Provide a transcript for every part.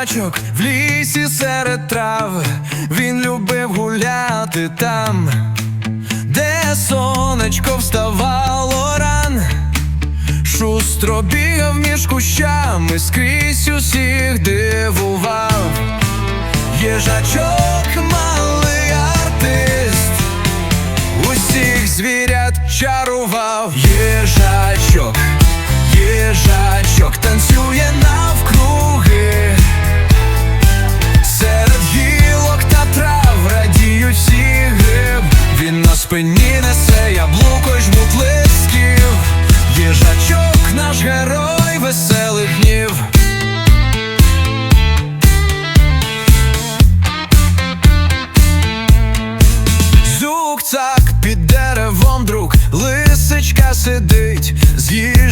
їжачок в лісі серед трав. Він любив гуляти там, де сонечко вставало ран. Шустро бігав між кущами, скрізь усіх дивував. Їжачок малий артист, усіх звірят чарував. Їжачок, їжачок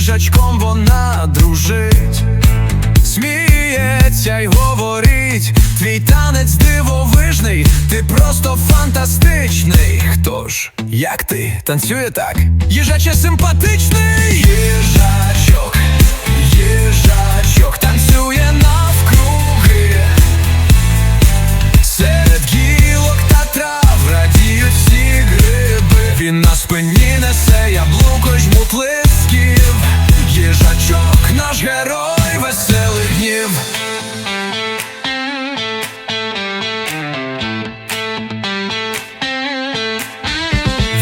їжачком вона дружить, сміється й говорить, твій танець дивовижний, ти просто фантастичний. Хто ж, як ти, танцює так? Їжаче симпатичний, їжачок, їжачок танцює навкруги. Серед гілок та трав радіють всі гриби. Він на спині несе яблуко й жмут лисків. Їжачок наш герой веселих днів.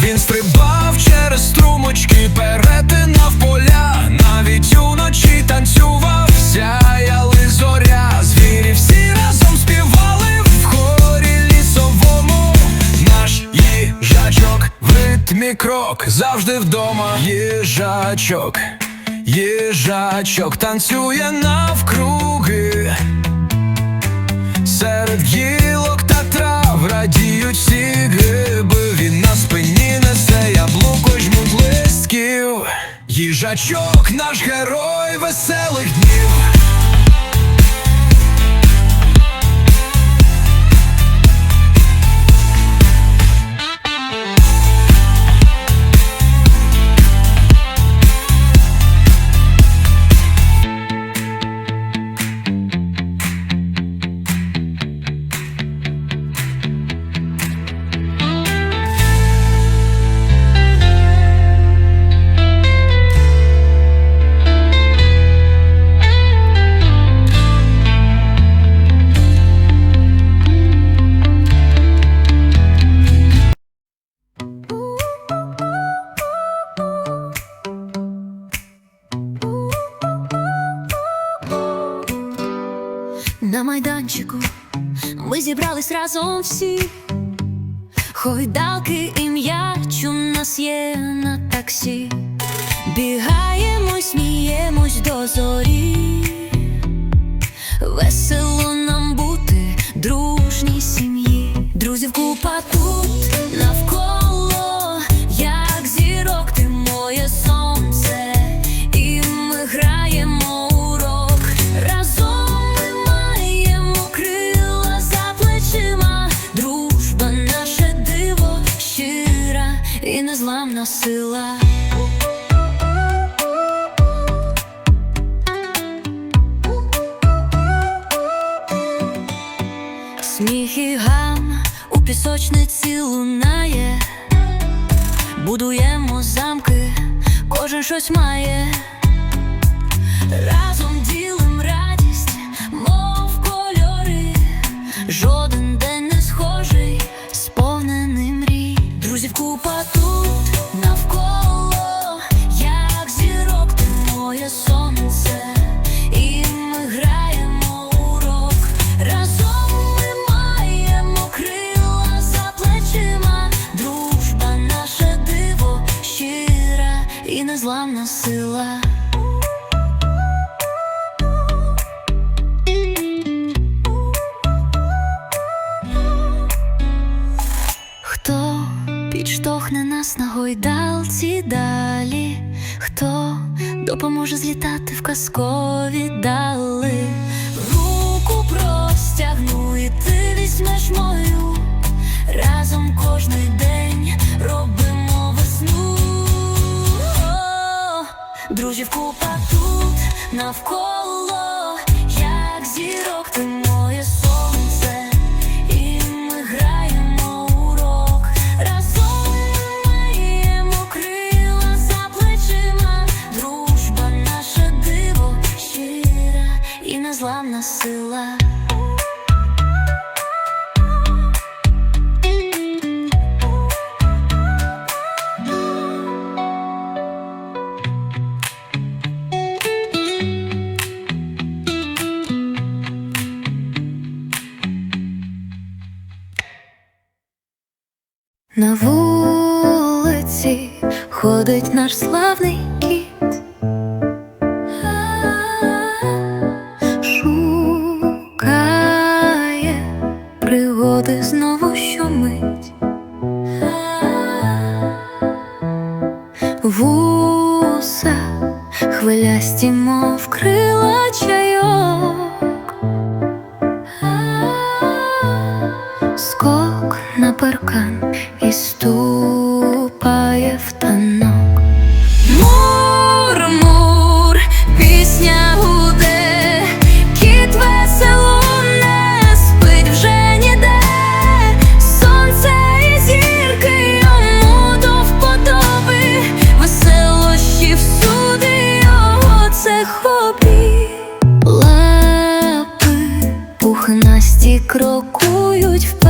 Він стрибав через струмочки, перетинав поля, навіть уночі танцював, сяяли зоря, звірі всі разом співали в хорі лісовому. Наш їжачок в ритмі крок завжди вдома. Їжачок, їжачок танцює навкруги. Серед гілок та трав радіють всі гриби. Він на спині несе яблуко й жмут листків. Їжачок наш герой веселих днів. Разом всі. Хойдалки і м'яч у нас є на таксі. Бігаємо, сміємось до зорі. Весело нам бути дружній сім'ї. Друзів купа і незламна сила. Сміх і гам у пісочниці лунає, будуємо замки, кожен щось має. Разом ділим радість, мов кольори. Жоден Друзів купа тут навколо, як зірок, ти моє сонце, Відштовхне нас на гойдалці далі, хто допоможе злітати в казкові дали, руку простягну, і ти візьмеш мою, разом кожний день робимо весну, О, друзів купа тут навколо, як зірок ти На вулиці ходить наш славний. хобі, лапи пухнасті крокують. в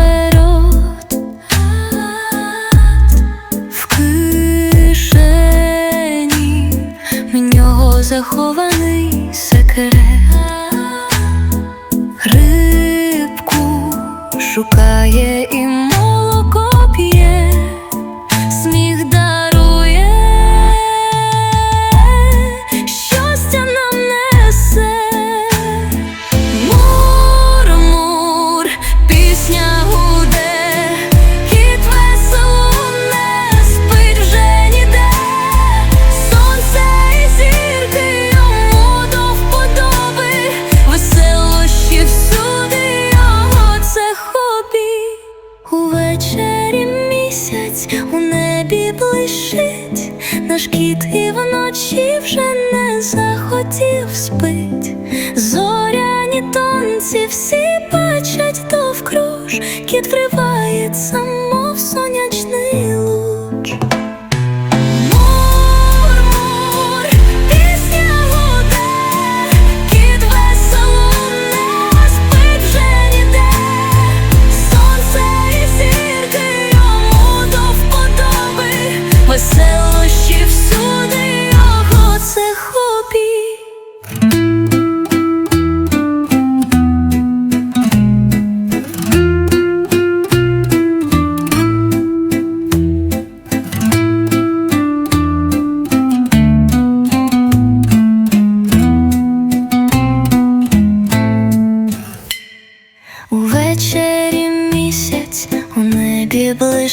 наш кіт і вночі вже не захотів спить. Зоряні танці всі бачать довкруж, кіт вривається, мов сонь.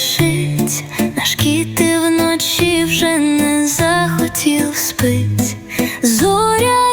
спішить, наш кіти вночі вже не захотів спить. Зоря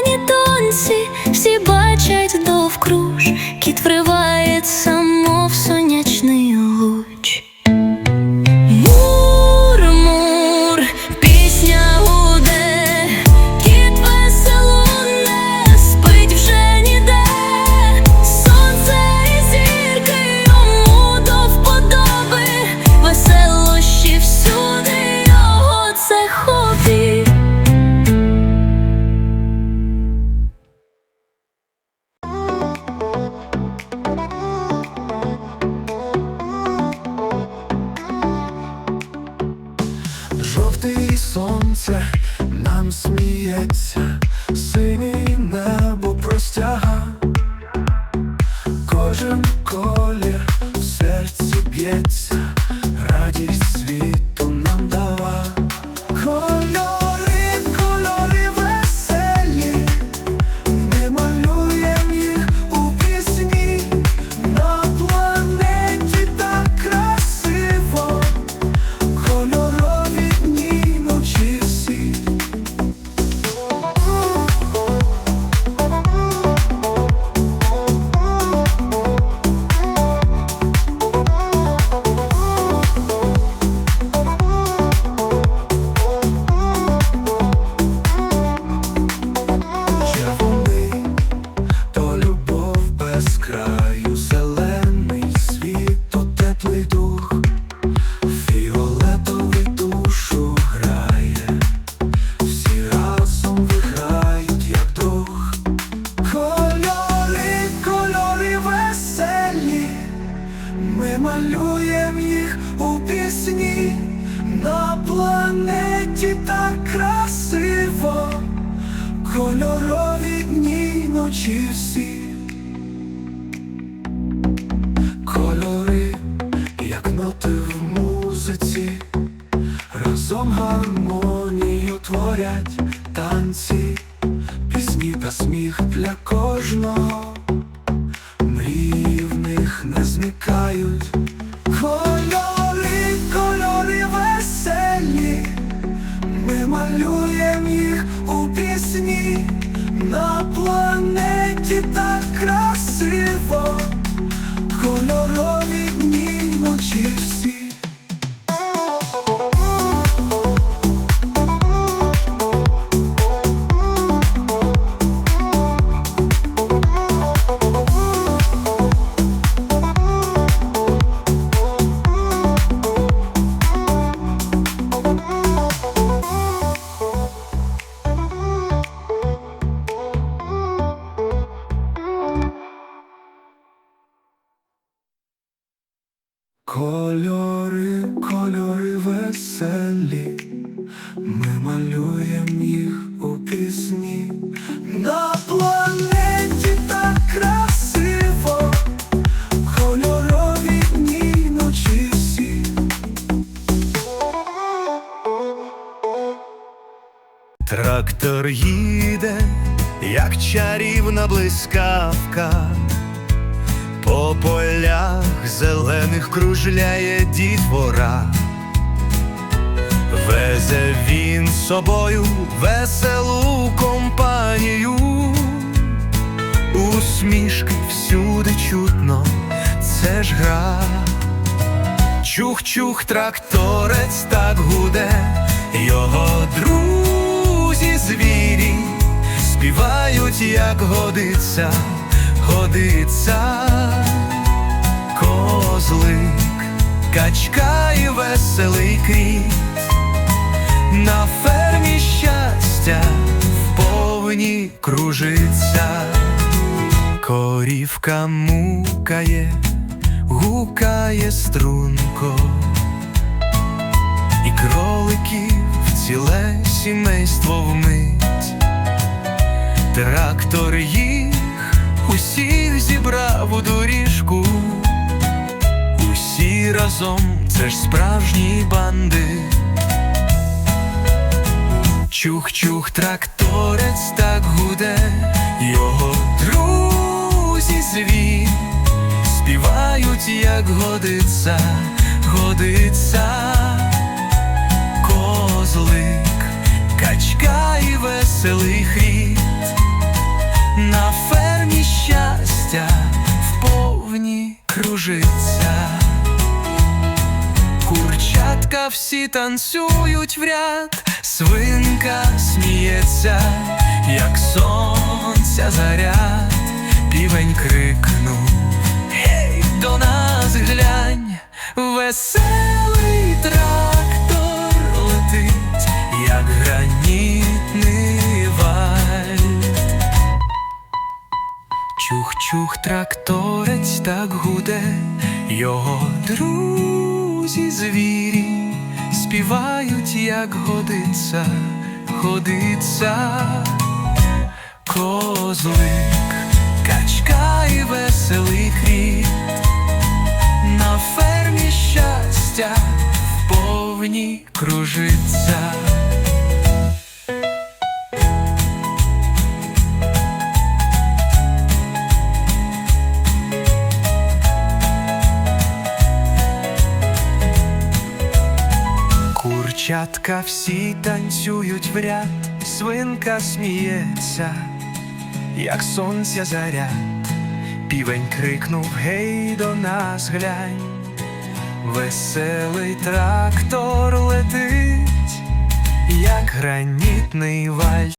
пісні, на планеті так красиво, кольорові дні ночі всі. Кольори, як ноти в музиці, разом гармонію творять танці, пісні та сміх для кожного, не зникають. Кольори, кольори веселі, ми малюємо їх у пісні, на планеті так ми малюємо їх везе він з собою веселу компанію, усмішки всюди чутно, це ж гра. Чух-чух, тракторець так гуде, його друзі звірі співають, як годиться, годиться. Козлик, качка і веселий кріт, на фермі щастя вповні кружиться, корівка мукає гукає струнко, і кроликів ціле сімейство вмить, трактор їх усіх зібрав у доріжку, усі разом це ж справжні банди. Чух-чух, тракторець так гуде, його друзі зві співають, як годиться, годиться козлик, качка і веселий хріт, на фермі щастя вповні кружиться. Курчатка всі танцюють в ряд, свинка сміється, як сонця заряд, півень крикнув. Гей, до нас глянь, веселий трактор летить, як гранітний валь. Чух-чух, тракторець так гуде, його друзі звірі співають, як годиться, годиться козлик, качка і веселий хріб, на фермі щастя повні кружиться. Курчатка всі танцюють в ряд, свинка сміється, як сонця заря. Півень крикнув гей до нас глянь, веселий трактор летить, як гранітний валь.